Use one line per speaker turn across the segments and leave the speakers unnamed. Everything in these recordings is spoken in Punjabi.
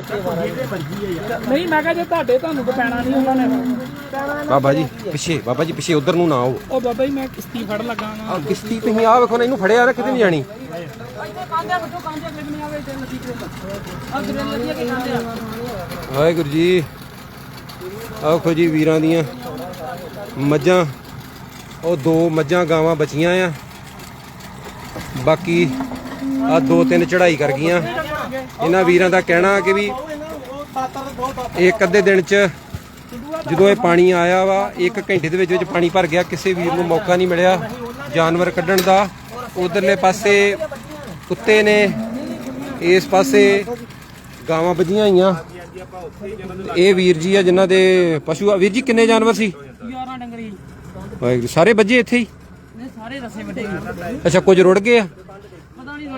ਨਹੀਂ ਮੈਂ ਕਿਹਾ ਜੇ ਤੁਹਾਡੇ ਤੁਹਾਨੂੰ ਤਾਂ ਪੈਣਾ ਨਹੀਂ ਉਹਨਾਂ ਨੇ
ਬਾਬਾ ਜੀ ਪਿੱਛੇ ਬਾਬਾ ਜੀ ਪਿੱਛੇ ਉਧਰ ਨੂੰ ਨਾ ਆਓ।
ਉਹ ਬਾਬਾ ਜੀ ਮੈਂ ਕਿਸ਼ਤੀ ਫੜ ਲੱਗਾ ਵਾਂ
ਆ ਕਿਸ਼ਤੀ ਤੁਸੀਂ ਆ ਵੇਖੋ ਨਾ ਇਹਨੂੰ ਫੜਿਆ ਨਾ ਕਿਤੇ ਨਹੀਂ ਜਾਣੀ।
ਲੱਗਣੇ
ਵਾਹਿਗੁਰੂ ਜੀ ਆਖੋ ਜੀ ਵੀਰਾਂ ਦੀਆਂ ਮੱਝਾਂ ਉਹ ਦੋ ਮੱਝਾਂ ਗਾਵਾਂ ਬਚੀਆਂ ਆ। ਬਾਕੀ ਆ ਦੋ ਤਿੰਨ ਚੜਾਈ ਕਰ ਗਈਆਂ। ਇਹਨਾਂ ਵੀਰਾਂ ਦਾ ਕਹਿਣਾ ਕਿ ਵੀ ਇੱਕ ਅੱਧੇ ਦਿਨ ਚ ਜਦੋਂ ਇਹ ਪਾਣੀ ਆਇਆ ਵਾ ਇੱਕ ਘੰਟੇ ਦੇ ਵਿੱਚ ਵਿੱਚ ਪਾਣੀ ਭਰ ਗਿਆ ਕਿਸੇ ਵੀਰ ਨੂੰ ਮੌਕਾ ਨਹੀਂ ਮਿਲਿਆ ਜਾਨਵਰ ਕੱਢਣ ਦਾ। ਉਧਰਲੇ ਪਾਸੇ ਕੁੱਤੇ ਨੇ ਇਸ ਪਾਸੇ ਗਾਵਾਂ ਵਧੀਆਂ ਹੋਈਆਂ। ਇਹ ਵੀਰ ਜੀ ਆ ਜਿਨ੍ਹਾਂ ਦੇ ਪਸ਼ੂ ਆ। ਵੀਰ ਜੀ ਕਿੰਨੇ ਜਾਨਵਰ ਸੀ?
11 ਡੰਗਰੀ
ਸਾਰੇ ਵੱਜੇ ਇੱਥੇ ਹੀ?
ਨੇ ਸਾਰੇ ਰਸੇ ਵੱਡੇ।
ਅੱਛਾ ਕੁਝ ਰੁੜ ਗਏ ਆ?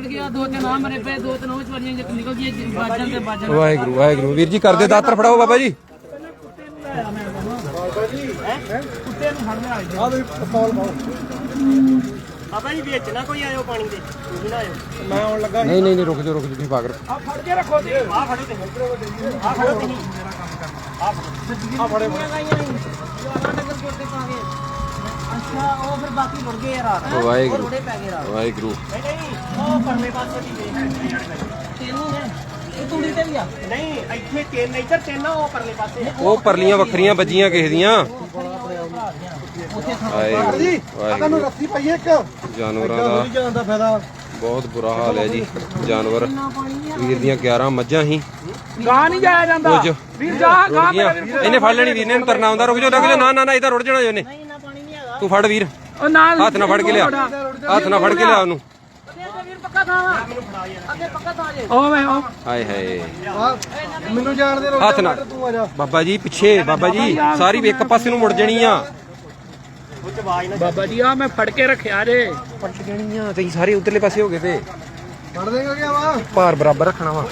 ਨਹੀਂ ਰੁੜ ਗਿਆ ਦੋ ਤਿੰਨ ਆ ਮਰੇ ਪਏ ਦੋ ਤਿੰਨ ਉਹ ਚਵਾਰੀਆਂ ਜੇ ਨਿਕਲ ਗਈਆਂ ਬਾਜਾਂ ਤੇ ਬਾਜਾਂ
ਵਾਹਿਗੁਰੂ ਵਾਹਿਗੁਰੂ। ਵੀਰ ਜੀ ਕਰਦੇ ਦਾਤਰ ਫੜਾਓ ਬਾਬਾ ਜੀ।
ਕੁੱਤੇ ਨੂੰ ਫੜ ਲਿਆ
ਆ ਵੀ ਪਸਤੌਲ ਪਾਓ
ਬਾਬਾ ਜੀ ਵਿੱਚ ਨਾ ਕੋਈ ਆਇਓ ਪਾਣੀ ਦੇ ਤੁਸੀਂ ਨਾ ਆਇਓ।
ਮੈਂ ਆਉਣ ਲੱਗਾ
ਨਹੀਂ ਨਹੀਂ ਨਹੀਂ ਰੁਕ ਜਾਓ ਰੁਕ ਜਾਓ ਤੁਸੀਂ ਪਾਗਰ
ਆ ਫੜ ਕੇ ਰੱਖੋ ਜੀ
ਆ ਫੜੋ ਤੇ ਆ ਫੜੋ ਤੁਸੀਂ।
ਆ ਫੜੇ।
ਅੱਛਾ ਉਹ ਫਿਰ ਬਾਕੀ ਰੁੜ ਗਏ ਯਾਰ
ਵਾਹਿਗੁਰੂ।
ਰੁੜੇ ਪੈ ਗਏ ਰਾਤ।
ਵਾਹਿਗੁਰੂ।
ਨਹੀਂ ਨਹੀਂ ਉਹ ਪਰਲੇ ਪਾਸੇ ਵੀ ਵੇਖ
ਤੈਨੂੰ ਨੇ ਇਹ ਤੂੜੀ ਤੇ ਵੀ ਆ।
ਨਹੀਂ ਇੱਥੇ ਤਿੰਨ ਇੱਧਰ ਤਿੰਨ ਆ ਉਹ ਪਰਲੇ ਪਾਸੇ।
ਉਹ ਪਰਲੀਆਂ ਵੱਖਰੀਆਂ ਵੱਜੀਆਂ ਕਿਸੇ ਦੀਆਂ। ਵਾਹਿਗੁਰੂ
ਜੀ
ਵਾਹਿਗੁਰੂ।
ਤੁਹਾਨੂੰ ਰੱਸੀ ਪਈ ਇੱਕ।
ਜਾਨਵਰਾਂ ਦਾ
ਜਾਣ ਦਾ ਫਾਇਦਾ।
ਬਹੁਤ ਬੁਰਾ ਹਾਲ ਹੈ ਜੀ। ਜਾਨਵਰ। ਵੀਰ ਦੀਆਂ 11 ਮੱਝਾਂ ਸੀ।
ਗਾਂ ਨਹੀਂ ਜਾਇਆ ਜਾਂਦਾ।
ਕੁਝ।
ਵੀਰ ਜਾ
ਰੁੜ ਗਈਆਂ। ਇਹਨੇ ਫੜ ਲੈਣੀ ਵੀਰ ਨੇ ਇਹਨੂੰ ਤਰਨਾ ਆਉਂਦਾ ਰੁਕ ਜਾਓ ਰੁਕ ਜਾਓ। ਨਾ ਨਾ ਨਾ ਇਹਦਾ ਰੁੜ ਜਾਣਾ ਜੀ ਤੂੰ ਫੜ ਵੀਰ।
ਉਹ ਨਾਲ
ਹੱਥ ਨਾਲ ਫੜ ਕੇ ਲਿਆ। ਹੱਥ ਨਾਲ ਫੜ ਕੇ ਲਿਆ ਉਹਨੂੰ।
ਉਹ ਉਹ।
ਹਾਏ ਹਾਏ।
ਮੈਨੂੰ ਜਾਣ ਦੇ
ਹੱਥ ਨਾਲ।
ਤੂੰ ਆ ਜਾ।
ਬਾਬਾ ਜੀ ਪਿੱਛੇ ਬਾਬਾ ਜੀ ਸਾਰੀ ਇੱਕ ਪਾਸੇ ਨੂੰ ਮੁੜ ਜਣੀ ਆ।
ਉਹ ਚ ਆਵਾਜ਼ ਨਾ
ਬਾਬਾ ਜੀ ਆ ਮੈਂ ਫੜ ਕੇ ਰੱਖਿਆ ਜੇ।
ਪਲਟ ਜਣੀ ਆ ਤੇ ਸਾਰੇ ਉਧਰਲੇ ਪਾਸੇ ਹੋ ਗਏ ਤੇ।
ਫੜ ਦੇਗਾ ਕਿ ਵਾ
ਭਾਰ ਬਰਾਬਰ ਰੱਖਣਾ ਵਾ।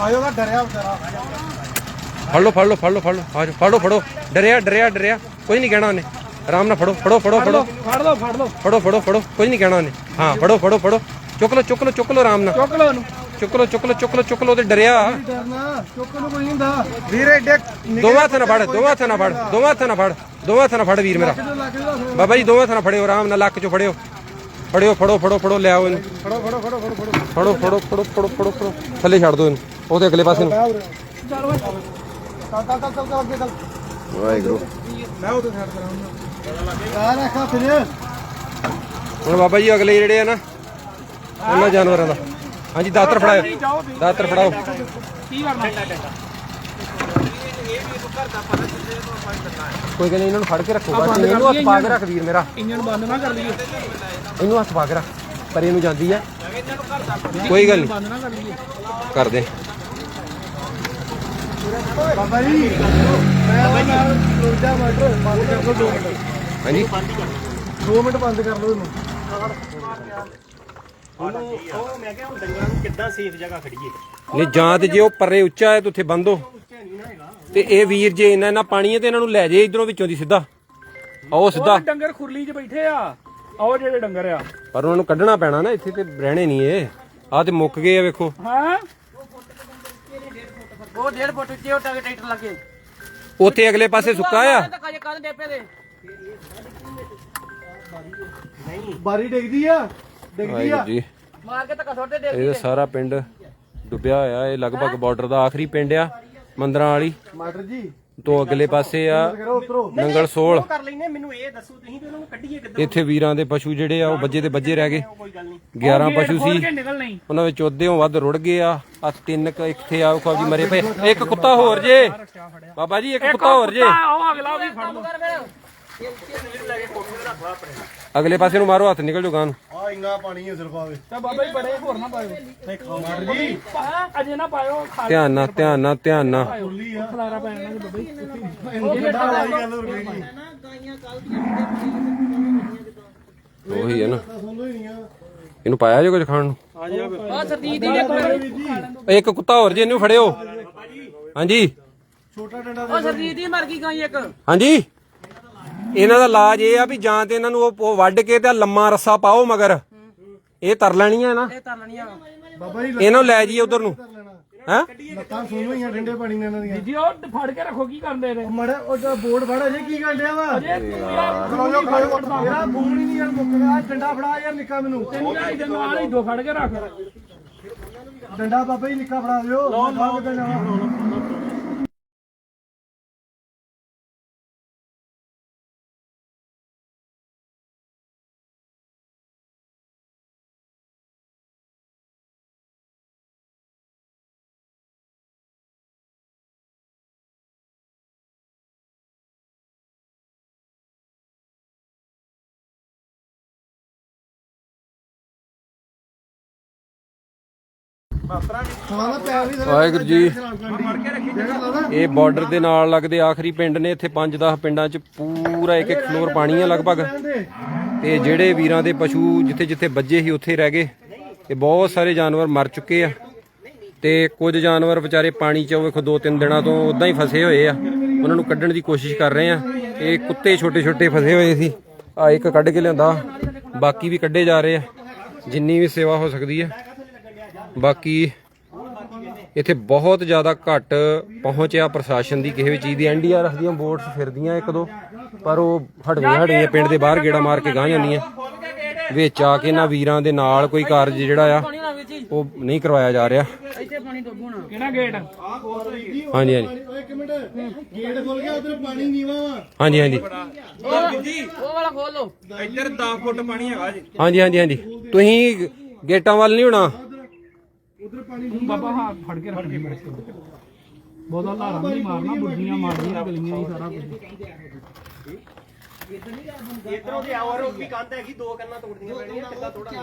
ਆਇਓ ਦਾ ਡਰਿਆ ਵਿਚਾਰਾ।
ਫੜ ਲਓ ਫੜ ਲਓ ਫੜ ਲਓ ਫੜ ਲਓ। ਆ ਫੜੋ ਫੜੋ। ਡਰਿਆ ਡਰਿਆ ਡਰਿਆ। ਕੋਈ ਨਹੀਂ ਕਹਿਣਾ ਉਹਨੇ ਆਰਾਮ ਨਾਲ ਫੜੋ ਫੜੋ ਫੜੋ ਫੜੋ
ਫੜ ਲਓ ਫੜ ਲਓ
ਫੜੋ ਫੜੋ ਫੜੋ ਕੁਝ ਨਹੀਂ ਕਹਿਣਾ ਉਹਨੇ ਹਾਂ ਫੜੋ ਫੜੋ ਫੜੋ ਚੁੱਕ ਲਓ ਚੁੱਕ ਲਓ ਚੁੱਕ ਲਓ ਆਰਾਮ ਨਾਲ
ਚੁੱਕ ਲਓ ਉਹਨੂੰ
ਚੁੱਕ ਲਓ ਚੁੱਕ ਲਓ ਚੁੱਕ ਲਓ ਚੁੱਕ ਲਓ ਤੇ ਡਰਿਆ
ਡਰਨਾ ਚੁੱਕਣ ਨੂੰ ਕੋਈ ਨਹੀਂ ਹੁੰਦਾ ਵੀਰ ਏਡੇ
ਦੋਵਾਂ ਹੱਥਾਂ ਨਾਲ ਫੜ ਦੋਵਾਂ ਹੱਥਾਂ ਨਾਲ ਫੜ ਦੋਵਾਂ ਹੱਥਾਂ ਨਾਲ ਫੜ ਦੋਵਾਂ ਹੱਥਾਂ ਨਾਲ ਫੜ ਵੀਰ ਮੇਰਾ ਬਾਬਾ ਜੀ ਦੋਵਾਂ ਹੱਥਾਂ ਨਾਲ ਫੜਿਓ ਆਰਾਮ ਨਾਲ ਲੱਕ ਚੋਂ ਫੜਿਓ ਫੜਿਓ ਫੜੋ ਫੜੋ ਫੜੋ ਲਿਆਓ ਇਹਨੂੰ
ਫੜੋ ਫੜੋ ਫੜੋ ਫੜੋ ਫੜੋ
ਫੜੋ ਫੜੋ ਫੜੋ ਫੜੋ ਫੜੋ ਫੜੋ ਥੱਲੇ ਛੱਡ ਦਿਓ ਇਹਨੂੰ ਉਹਦੇ ਅਗਲੇ ਪਾਸੇ ਨੂੰ
ਚੱਲ ਓਏ ਚੱਲ ਚੱਲ ਚੱਲ ਚੱਲ ਅੱਗੇ ਚੱਲ
ਵਾਹਿਗੁਰੂ।
ਮੈਂ ਕਰਾਉਂਗਾ ਫਿਰ।
ਹੁਣ ਬਾਬਾ ਜੀ ਅਗਲੇ ਜਿਹੜੇ ਆ ਨਾ ਉਹਨਾਂ ਜਾਨਵਰਾਂ ਦਾ। ਹਾਂਜੀ ਦਾਤਰ ਫੜਾਓ ਦਾਤਰ ਫੜਾਓ।
ਕੀ ਕਰਨਾ
ਕੋਈ ਗੱਲ ਇਹਨਾਂ ਨੂੰ ਫੜ ਕੇ ਰੱਖੋ। ਬਸ ਇਹਨੂੰ ਹੱਥ ਪਾ ਕੇ ਰੱਖ ਵੀਰ ਮੇਰਾ।
ਇੰਜਣ ਬੰਦ ਨਾ ਕਰ ਲਈਏ
ਇਹਨੂੰ ਹੱਥ ਪਾ ਕੇ ਰੱਖ। ਪਰ ਇਹਨੂੰ ਜਾਂਦੀ ਆ। ਕੋਈ ਗੱਲ ਨਹੀਂ।
ਬੰਦ ਨਾ ਕਰ ਲਈਏ
ਕਰ ਦੇ
ਬਾਬਾ ਜੀ ਮੈਂ ਨਾਲ ਰੋਜਾ ਮਟਰ ਬੰਦ ਕਰ ਦੋ 2 ਮਿੰਟ।
ਹਾਂਜੀ?
2 ਮਿੰਟ ਬੰਦ ਕਰ ਲਓ ਇਹਨੂੰ।
ਉਹਨੂੰ ਉਹ ਮੈਂ ਕਿਹਾ ਹੁਣ ਡੰਗਰਾਂ ਨੂੰ ਕਿੱਦਾਂ ਸੇਫ ਜਗ੍ਹਾ ਖੜੀਏ?
ਨਹੀਂ ਜਾਂ ਤੇ ਜੇ ਉਹ ਪਰੇ ਉੱਚਾ ਹੈ ਤੇ ਉੱਥੇ ਬੰਦੋ ਤੇ ਇਹ ਵੀਰ ਜੇ ਇਹਨਾਂ ਇਹਨਾਂ ਪਾਣੀ ਹੈ ਤੇ ਇਹਨਾਂ ਨੂੰ ਲੈ ਜੇ ਇਧਰੋਂ ਵਿੱਚੋਂ ਦੀ ਸਿੱਧਾ। ਆਓ ਸਿੱਧਾ।
ਡੰਗਰ ਖੁਰਲੀ 'ਚ ਬੈਠੇ ਆ। ਉਹ ਜਿਹੜੇ ਡੰਗਰ ਆ।
ਪਰ ਉਹਨਾਂ ਨੂੰ ਕੱਢਣਾ ਪੈਣਾ ਨਾ ਇੱਥੇ ਤੇ ਰਹਿਣੇ ਨਹੀਂ ਇਹ। ਆ ਤੇ ਮੁੱਕ ਗਏ ਆ ਵੇਖੋ।
ਹਾਂ? ਉਹ ਡੇਢ ਫੁੱਟ ਉੱਚੇ ਉਹ ਟਰੈਕਟਰ ਟਰੈਕਟਰ ਲੱਗੇ।
ਉੱਥੇ ਅਗਲੇ ਪਾਸੇ ਸੁੱਕਾ ਆ?
ਡੇਪੇ ਦੇ
ਬਾਰੀ ਡਿੱਗਦੀ ਆ ਡਿੱਗਦੀ ਆ।
ਵਾਹਿਗੁਰੂ ਜੀ
ਮਾਰ ਕੇ ਧੱਕਾ ਸੁੱਟ ਦੇ
ਇਹ ਸਾਰਾ ਪਿੰਡ ਡੁੱਬਿਆ ਹੋਇਆ ਇਹ ਲਗਭਗ ਬਾਰਡਰ ਦਾ ਆਖਰੀ ਪਿੰਡ ਆ ਮੰਦਰਾਂ ਵਾਲੀ।
ਮਟਰ ਜੀ
ਤੋਂ ਅਗਲੇ ਪਾਸੇ ਆ ਨੰਗਲ ਸੋਲ।
ਉਹ ਕਰ ਲੈਨੇ ਮੈਨੂੰ ਇਹ ਦੱਸੋ ਤੁਸੀਂ ਵੀ ਉਹਨਾਂ ਨੂੰ ਕੱਢੀਏ ਕਿੱਦਾਂ
ਇੱਥੇ ਵੀਰਾਂ ਦੇ ਪਸ਼ੂ ਜਿਹੜੇ ਆ ਉਹ ਬੱਜੇ ਤੇ ਬੱਜੇ ਰਹਿ ਗਏ।
ਕੋਈ ਗੱਲ ਨਹੀਂ।
11 ਪਸ਼ੂ ਸੀ।
ਕੇ ਨਿਕਲ ਨਹੀਂ।
ਉਹਨਾਂ ਵਿੱਚ ਉਹਦੇੋਂ ਵੱਧ ਰੁੜ ਗਏ ਆ। ਆ ਤਿੰਨ ਕ ਇੱਥੇ ਆ ਉਹ ਜੀ ਮਰੇ ਪਏ। ਇੱਕ ਕੁੱਤਾ ਹੋਰ ਜੇ। ਬਾਬਾ ਜੀ ਇੱਕ ਕੁੱਤਾ ਹੋਰ ਜੇ।
ਉਹ ਅਗਲਾ ਵੀ ਫੜ ਲਓ।
ਅਗਲੇ ਪਾਸੇ ਨੂੰ ਮਾਰੋ ਹੱਥ ਨਿਕਲ ਜੂਗਾ ਨੂੰ।
ਆ ਇੰਨਾ ਪਾਣੀ ਹੈ ਸਿਰਫ ਆਵੇ।
ਤੇ ਬਾਬਾ ਜੀ ਬੜੇ ਹੋਰ ਨਾ ਪਾਇਓ।
ਮਟਰ ਜੀ।
ਅਜੇ ਨਾ ਪਾਇਓ ਖਾ
ਧਿਆਨ ਨਾਲ ਧਿਆਨ ਨਾਲ ਧਿਆਨ ਨਾਲ।
ਖੁੱਲੀ ਆ।
ਖਲਾਰਾ ਪੈ ਜਾਣਾ ਬਾਬਾ ਜੀ।
ਉਹ ਕਿੱਦਾਂ ਵਾਲੀ ਗੱਲ ਹੋ ਗਈ।
ਉਹੀ ਹੈ ਨਾ।
ਹੀ
ਇਹਨੂੰ ਪਾਇਆ ਜੋ ਕੁਝ ਖਾਣ ਨੂੰ?
ਆ ਸਰਦੀਪ ਦੀ ਇੱਕ
ਇੱਕ ਕੁੱਤਾ ਹੋਰ ਜੇ ਇਹਨੂੰ ਫੜਿਓ। ਹਾਂਜੀ।
ਛੋਟਾ ਡੰਡਾ
ਉਹ ਸਰਦੀਪ ਦੀ ਮਰ ਗਈ ਗਾਈ ਇੱਕ।
ਹਾਂਜੀ। ਇਹਨਾਂ ਦਾ ਇਲਾਜ ਇਹ ਆ ਵੀ ਜਾਂ ਤੇ ਇਹਨਾਂ ਨੂੰ ਉਹ ਉਹ ਵੱਢ ਕੇ ਤੇ ਆਹ ਲੰਮਾ ਰੱਸਾ ਪਾਓ ਮਗਰ। ਇਹ ਤਰ ਲੈਣੀਆਂ ਨਾ।
ਇਹ ਤਾਂ ਲੈਣੀਆਂ।
ਬਾਬਾ ਜੀ
ਇਹਨਾਂ ਨੂੰ ਲੈ ਜਾਈਏ ਉਧਰ ਨੂੰ। ਹੈ?
ਲੱਤਾਂ ਸੋਹਣੀਆਂ ਠੰਡੇ ਪਾਣੀ ਨਾਲ ਇਹਨਾਂ ਦੀਆਂ।
ਜੀ ਉਹ ਫੜ ਕੇ ਰੱਖੋ ਕੀ ਕਰਦੇ ਨੇ?
ਮੜਾ ਉਹ ਤਾਂ ਬੋਰਡ ਫੜਾ ਜੇ ਕੀ ਕਰਦੇ ਵਾ?
ਅਜੇ ਤੂੰ ਯਾਰ
ਖਲੋ ਜਾ ਖਲੋ ਜਾ ਮੇਰਾ ਫੋਨ ਹੀ ਨਹੀਂ ਯਾਰ ਮੁੱਕਦਾ। ਡੰਡਾ ਫੜਾ ਯਾਰ ਨਿੱਕਾ ਮੈਨੂੰ।
ਤੈਨੂੰ ਢਾਈ ਦੇ ਨਾਲ ਹੀ ਦੋ ਫੜ ਕੇ ਰੱਖ।
ਡੰਡਾ ਬਾਬਾ ਜੀ ਨਿੱਕਾ ਫੜਾ ਦਿਓ। ਮੈਂ ਖਾ ਕੇ ਜਾਣਾ
ਵਾਹਿਗੁਰੂ ਜੀ। ਇਹ ਬਾਰਡਰ ਦੇ ਨਾਲ ਲੱਗਦੇ ਆਖਰੀ ਪਿੰਡ ਨੇ, ਇੱਥੇ 5-10 ਪਿੰਡਾਂ 'ਚ ਪੂਰਾ ਇੱਕ ਇੱਕ ਫਲੋਰ ਪਾਣੀ ਆ ਲਗਭਗ। ਤੇ ਜਿਹੜੇ ਵੀਰਾਂ ਦੇ ਪਸ਼ੂ ਜਿੱਥੇ ਜਿੱਥੇ ਵੱਜੇ ਸੀ, ਉੱਥੇ ਰਹਿ ਗਏ। ਤੇ ਬਹੁਤ ਸਾਰੇ ਜਾਨਵਰ ਮਰ ਚੁੱਕੇ ਆ। ਤੇ ਕੁਝ ਜਾਨਵਰ ਵਿਚਾਰੇ ਪਾਣੀ 'ਚ ਵੇਖੋ, ਦੋ ਤਿੰਨ ਦਿਨਾਂ ਤੋਂ ਉਦਾਂ ਹੀ ਫਸੇ ਹੋਏ ਆ। ਉਹਨਾਂ ਨੂੰ ਕੱਢਣ ਦੀ ਕੋਸ਼ਿਸ਼ ਕਰ ਰਹੇ ਆ। ਇਹ ਕੁੱਤੇ ਛੋਟੇ ਛੋਟੇ ਫਸੇ ਹੋਏ ਸੀ। ਆ ਇੱਕ ਕੱਢ ਕੇ ਲਿਆਂਦਾ। ਬਾਕੀ ਵੀ ਕੱਢੇ ਜਾ ਰਹੇ ਆ। ਜਿੰਨੀ ਵੀ ਸੇਵਾ ਹੋ ਸਕਦੀ ਹੈ ਬਾਕੀ ਇੱਥੇ ਬਹੁਤ ਜ਼ਿਆਦਾ ਘੱਟ ਪਹੁੰਚ ਆ ਪ੍ਰਸ਼ਾਸਨ ਦੀ ਕਿਸੇ ਵੀ ਚੀਜ਼ ਦੀ। ਐਨਡੀਆਰਐਫ ਦੀਆਂ ਬੋਟਸ ਫਿਰਦੀਆਂ ਇੱਕ ਦੋ ਪਰ ਉਹ ਹਟਵੀਆਂ ਹਟਵੀਆਂ ਪਿੰਡ ਦੇ ਬਾਹਰ ਗੇੜਾ ਮਾਰ ਕੇ ਗਾਂ ਜਾਂਦੀਆਂ। ਵਿੱਚ ਆ ਕੇ ਇਹਨਾਂ ਵੀਰਾਂ ਦੇ ਨਾਲ ਕੋਈ ਕਾਰਜ ਜਿਹੜਾ ਆ ਉਹ ਨਹੀਂ ਕਰਵਾਇਆ ਜਾ ਰਿਹਾ।
ਇੱਥੇ ਪਾਣੀ ਡੋਬਣਾ ਕਿਹੜਾ ਗੇਟ?
ਹਾਂਜੀ ਹਾਂਜੀ।
ਓਏ ਇੱਕ ਮਿੰਟ ਗੇਟ ਖੋਲ ਗਿਆ ਉਧਰ ਪਾਣੀ ਨੀਵਾ ਵਾ
ਹਾਂਜੀ ਹਾਂਜੀ
ਉਹ ਵਾਲਾ ਖੋਲ ਲੋ
ਹਾਂਜੀ ਹਾਂਜੀ ਹਾਂਜੀ। ਤੁਸੀਂ ਗੇਟਾਂ ਵੱਲ ਨਹੀਂ ਹੋਣਾ?
ਬਾਬਾ ਹਾਂ ਫੜ ਕੇ ਰੱਖ ਬਹੁਤਾ ਲਾਰਾ ਨਹੀਂ ਮਾਰਨਾ ਬੁੱਢੀਆਂ ਮਾਰਦੀਆਂ ਗਲੀਆਂ ਹੀ ਸਾਰਾ ਕੁਝ
ਇਧਰੋਂ ਦੇ ਆਵਰ ਵੀ ਕੰਧ ਹੈਗੀ ਦੋ ਕੰਨਾਂ ਤੋੜਦੀਆਂ ਪੈਣੀਆਂ ਕਿੱਦਾਂ ਤੋੜਾਂਗੇ